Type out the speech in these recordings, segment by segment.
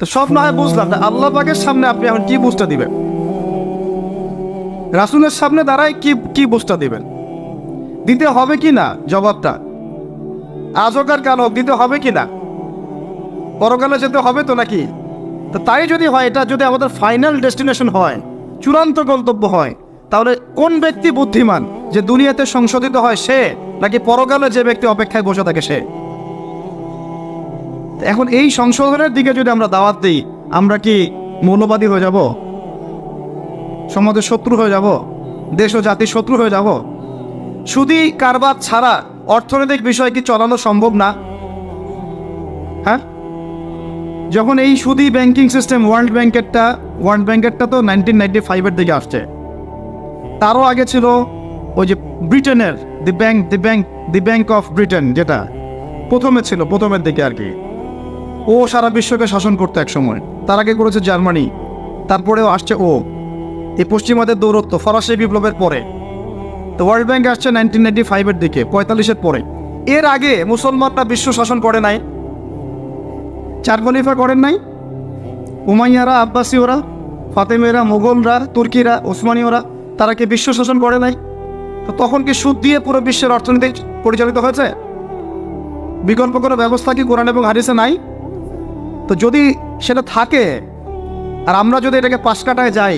তো সব না হয় বুঝলাম আল্লাহ পাকের সামনে আপনি এখন কি বুঝটা দিবেন? রাসুলের সামনে দাঁড়ায় কি কি বুঝটা দিবেন? দিতে হবে কি না জবাবটা? আজ হোক আর কাল হোক, দিতে হবে কি না? পরকালে যেতে হবে তো নাকি? তো তাই যদি হয়, এটা যদি আমাদের ফাইনাল ডেস্টিনেশন হয়, চূড়ান্ত গন্তব্য হয়, তাহলে কোন ব্যক্তি বুদ্ধিমান যে দুনিয়াতে সংশোধিত হয় সে, নাকি পরকালে যে ব্যক্তি অপেক্ষায় বসে থাকে সে? এখন এই সংশোধনের দিকে যদি আমরা দাওয়াত দিই, আমরা কি মৌলবাদী হয়ে যাব? সমাজের শত্রু হয়ে যাব? দেশ ও জাতির শত্রু হয়ে যাব? শুধুই কারবার ছাড়া অর্থনৈতিক বিষয় কি চলানো সম্ভব না? হ্যাঁ? যখন এই সুদি ব্যাংকিং সিস্টেম ওয়ার্ল্ড ব্যাংকেরটা ওয়ার্ল্ড ব্যাংকেরটা তো নাইনটিন নাইনটি ফাইভের দিকে আসছে। তারও আগে ছিল ওই যে ব্রিটেনের the bank the bank the bank of Britain যেটা প্রথমে ছিল, প্রথমের দিকে আর কি। ও সারা বিশ্বকে শাসন করতো এক সময় তার আগে করেছে জার্মানি, তারপরেও আসছে ও। এই পশ্চিমাদের দৌরত্ব ফরাসি বিপ্লবের পরে। তো ওয়ার্ল্ড ব্যাংক আসছে নাইনটিন নাইনটি ফাইভের দিকে, পঁয়তাল্লিশের পরে। এর আগে মুসলমানরা বিশ্ব শাসন করে নাই। চার খলিফা করেন নাই। উমাইয়ারা আব্বাসি ওরা ফাতেমেরা, মোগলরা, তুর্কিরা, ওসমানীয়রা, তারা কি বিশ্ব শাসন করে নাই? তো তখন কি সুদ দিয়ে পুরো বিশ্বের অর্থনীতি পরিচালিত হয়েছে? বিকল্প কোনো ব্যবস্থা কি কোরআন এবং হাদিসে নাই? তো যদি সেটা থাকে, আর আমরা যদি এটাকে পাশ কাটায় যাই,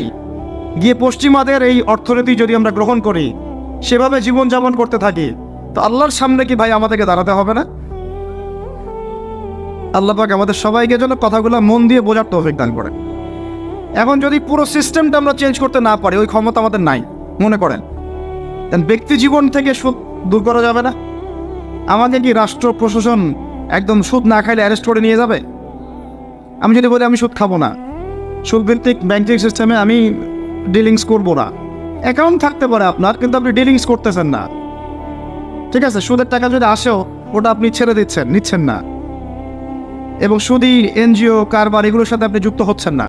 গিয়ে পশ্চিমাদের এই অর্থনীতি যদি আমরা গ্রহণ করি, সেভাবে জীবনযাপন করতে থাকি, তো আল্লাহর সামনে কি ভাই আমাদেরকে দাঁড়াতে হবে না? আল্লাহ পাক আমাদের সবাইকে যেন কথাগুলো মন দিয়ে বোঝার তৌফিক দান করে এখন যদি পুরো সিস্টেমটা আমরা চেঞ্জ করতে না পারি, ওই ক্ষমতা আমাদের নাই, মনে করেন। ব্যক্তি জীবন থেকে সুদ দূর করা যাবে না। আমাকে কি রাষ্ট্র প্রশাসন একদম সুদ না খাইলে অ্যারেস্ট করে নিয়ে যাবে? আমি যদি বলি আমি সুদ খাব না, সুদভিত্তিক ব্যাংকিং সিস্টেমে আমি ডিলিংস করব না। অ্যাকাউন্ট থাকতে পারে আপনার, কিন্তু আপনি ডিলিংস করতেছেন না। ঠিক আছে, সুদের টাকা যদি আসেও, ওটা আপনি ছেড়ে দিচ্ছেন, নিচ্ছেন না। এবং সুদি, এনজিও, কারবার, এগুলোর সাথে আপনি যুক্ত হচ্ছেন না।